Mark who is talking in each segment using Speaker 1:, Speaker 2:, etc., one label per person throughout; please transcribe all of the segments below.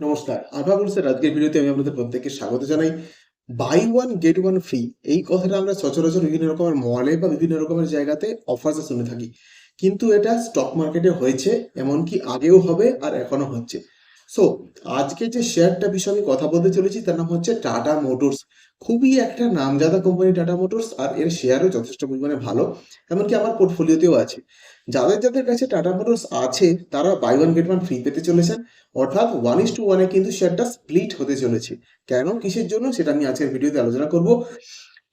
Speaker 1: নমস্কার, আলফা বুলসের আজকের ভিডিওতে আমি আপনাদের প্রত্যেককে স্বাগত জানাই। Buy one, get one free, এই কথাটা আমরা সচরাচর বিভিন্ন রকমের মলে বা বিভিন্ন রকমের জায়গাতে অফার্সে শুনে থাকি। কিন্তু এটা স্টক মার্কেটে হয়েছে, এমনকি আগেও হবে আর এখনও হচ্ছে। সো আজকে যে শেয়ারটা বিষয়ে আমি কথা বলতে চলেছি, তার নাম হচ্ছে টাটা মোটরস খুবই একটা নামজাদা কোম্পানি টাটা মোটরস আর এর শেয়ারও যথেষ্ট পরিমাণে ভালো, এমনকি আমার পোর্টফোলিওতেও আছে। যাদের যাদের কাছে টাটা মোটরস আছে, তারা buy one get one free পেতে চলেছেন। অর্থাৎ ওয়ান ইস টু ওয়ানে কিন্তু শেয়ারটা স্প্লিট হতে চলেছে। কেন? কিসের জন্য? সেটা আমি আজকের ভিডিওতে আলোচনা করব।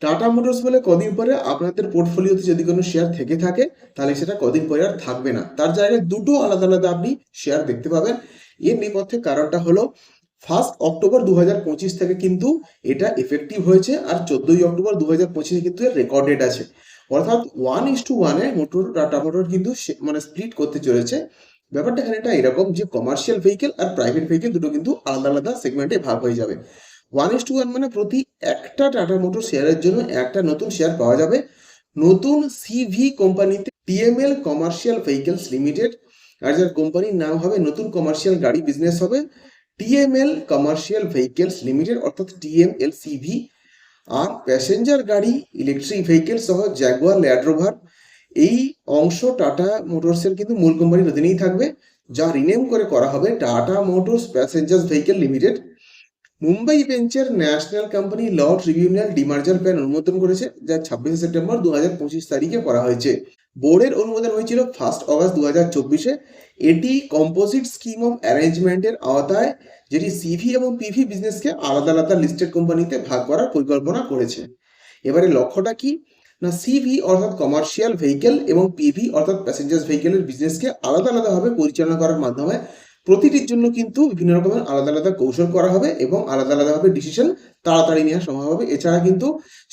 Speaker 1: টাটা মোটরস বলে কদিন পরে আপনাদের পোর্টফোলিওতে যদি কোনো শেয়ার থেকে থাকে, তাহলে সেটা কদিন পরে আর থাকবে না। তার জায়গায় দুটো আলাদা আলাদা আপনি শেয়ার দেখতে পাবেন। এর নেপথ্যে কারণটা হলো ফার্স্ট অক্টোবর দু হাজার পঁচিশ থেকে কিন্তু এটা এফেক্টিভ হয়েছে আর চোদ্দই অক্টোবর দু হাজার পঁচিশে কিন্তু এর রেকর্ড ডেট আছে। অর্থাৎ ওয়ান ইস টু ওয়ানে মোটর টাটা মোটর কিন্তু মানে স্প্লিট করতে চলেছে। ব্যাপারটা এখানে এটা এরকম যে কমার্শিয়াল ভেহিকেল আর প্রাইভেট ভেহিকেল দুটো কিন্তু আলাদা আলাদা সেগমেন্টে ভাগ হয়ে যাবে। ওয়ান ইস টু ওয়ান মানে প্রতি একটা টাটা মোটর শেয়ারের জন্য একটা নতুন শেয়ার পাওয়া যাবে। নতুন সিভি কোম্পানিতে টিএমএল কমার্শিয়াল ভেহিকেলস লিমিটেড আর কোম্পানির নাম হবে নতুন কমার্শিয়াল গাড়ি বিজনেস হবে টিএমএল কমার্শিয়াল ভেহিকেলস লিমিটেড অর্থাৎ টিএমএল সিভি আর প্যাসেঞ্জার গাড়ি ইলেকট্রিক ভেহিকেল সহ জ্যাগুয়ার ল্যাড্রোভার এই অংশ টাটা মোটরসের কিন্তু মূল কোম্পানির অধীনেই থাকবে, যা রিনেম করে করা হবে Tata Motors passenger vehicle limited Mumbai বেঞ্চের national company law tribunal demerger plan অনুমোদন করেছে, যা ছাব্বিশে সেপ্টেম্বর দু হাজার পঁচিশ তারিখে করা হয়েছে। বোর্ডের অনুমোদন হয়েছিল ফার্স্ট অগস্ট দু হাজার চব্বিশে। এটি কম্পোজিট স্কিম অফ অ্যারেঞ্জমেন্টের আওতায়, যেটি সিভি এবং পিভি বিজনেসকে আলাদা আলাদা লিস্টেড কোম্পানিতে ভাগ করার পরিকল্পনা করেছে। এবারে লক্ষ্যটা কি? না সিভি অর্থাৎ কমার্শিয়াল ভেহিকেল এবং পিভি অর্থাৎ প্যাসেঞ্জার ভেহিকেলের বিজনেসকে আলাদা আলাদাভাবে পরিচালনা করার মাধ্যমে প্রতিটির জন্য কিন্তু বিভিন্ন রকমের আলাদা আলাদা কৌশল করা হবে এবং আলাদা আলাদাভাবে ডিসিশন তাড়াতাড়ি নেওয়া সম্ভব হবে। এছাড়া কিন্তু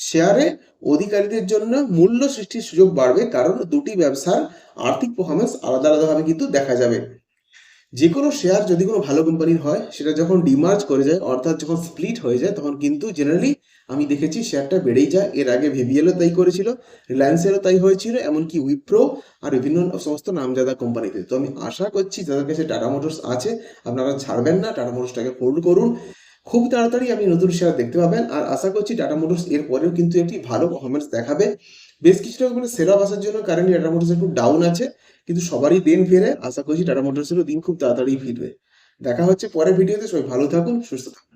Speaker 1: শেয়ারে অধিকারীদের জন্য মূল্য সৃষ্টির সুযোগ বাড়বে, কারণ দুটি ব্যবসার আর্থিক পারফরমেন্স আলাদা আলাদাভাবে কিন্তু দেখা যাবে। যে কোনো শেয়ার যদি কোনো ভালো কোম্পানির হয়, সেটা যখন ডিমার্জ করে যায়, অর্থাৎ যখন স্প্লিট হয়ে যায়, তখন কিন্তু জেনারেলি আমি দেখেছি শেয়ারটা বেড়েই যায়। এর আগে ভিভিএলও তাই করেছিল রিলায়েন্সেরও তাই হয়েছিল, এমনকি উইপ্রো আর বিভিন্ন সমস্ত নামজাদা কোম্পানিতে তো। আমি আশা করছি যাদের কাছে টাটা মোটরস আছে, আপনারা ছাড়বেন না টাটা মোটরসটাকে হোল্ড করুন। খুব তাড়াতাড়ি আপনি নতুন শেয়ার দেখতে পাবেন, আর আশা করছি টাটা মোটরস এর পরেও কিন্তু একটি ভালো পারফরমেন্স দেখাবে। বেশ কিছুটা মানে সেরা আসার জন্য কারেন্টলি টাটা মোটরস একটু ডাউন আছে। কিন্তু সবারই দিন ফিরে। আশা করছি টাটা মোটরসেরও দিন খুব তাড়াতাড়ি ফিরবে। দেখা হচ্ছে পরের ভিডিওতে। সবাই ভালো থাকুন, সুস্থ থাকুন।